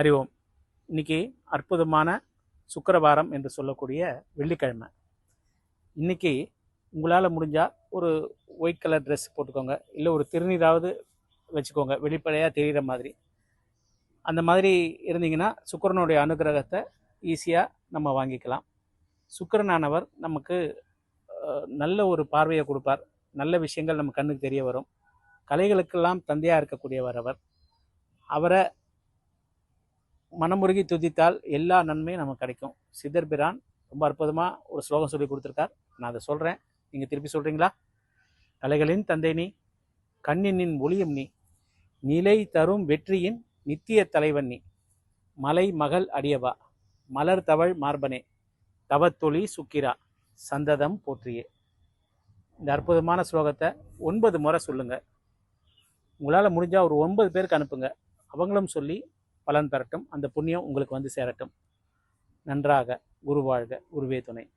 ஹரி ஓம் இன்னைக்கு அற்புதமான சுக்கரவாரம் என்று சொல்லக்கூடிய வெள்ளிக்கிழமை. இன்னைக்கு உங்களால் முடிஞ்சால் ஒரு ஒயிட் கலர் ட்ரெஸ் போட்டுக்கோங்க. இல்லை ஒரு திருநீராவது வச்சுக்கோங்க. வெளிப்படையாக தெரிகிற மாதிரி. அந்த மாதிரி இருந்தீங்கன்னா சுக்கிரனுடைய அனுகிரகத்தை ஈஸியாக நம்ம வாங்கிக்கலாம். சுக்கரனானவர் நமக்கு நல்ல ஒரு பார்வையை கொடுப்பார். நல்ல விஷயங்கள் நம்ம கண்ணுக்கு தெரிய வரும். கலைகளுக்கெல்லாம் தந்தையாக இருக்கக்கூடியவர் அவர். அவரை மனமுருகி துதித்தால் எல்லா நன்மையும் நமக்கு கிடைக்கும். சித்தர் பிரான் ரொம்ப அற்புதமாக ஒரு ஸ்லோகம் சொல்லி கொடுத்துருக்கார். நான் அதை சொல்கிறேன் நீங்கள் திருப்பி சொல்கிறீங்களா கலைகளின் தந்தை நீ கண்ணினின் ஒளியும் நீ நிலை தரும் வெற்றியின் நித்திய தலைவன் நீ மலை மகள் அடியவா மலர் தவழ் மார்பனே தவத்தொளி சுக்கிரா சந்ததம் போற்றியே. இந்த அற்புதமான ஸ்லோகத்தை ஒன்பது முறை சொல்லுங்கள் உங்களால் முடிஞ்சால் ஒரு ஒன்பது பேருக்கு அனுப்புங்க. அவங்களும் சொல்லி பலன் பெறட்டும் அந்த புண்ணியம் உங்களுக்கு வந்து சேரட்டும். நன்றாக குருவாழ்க குருவே துணை.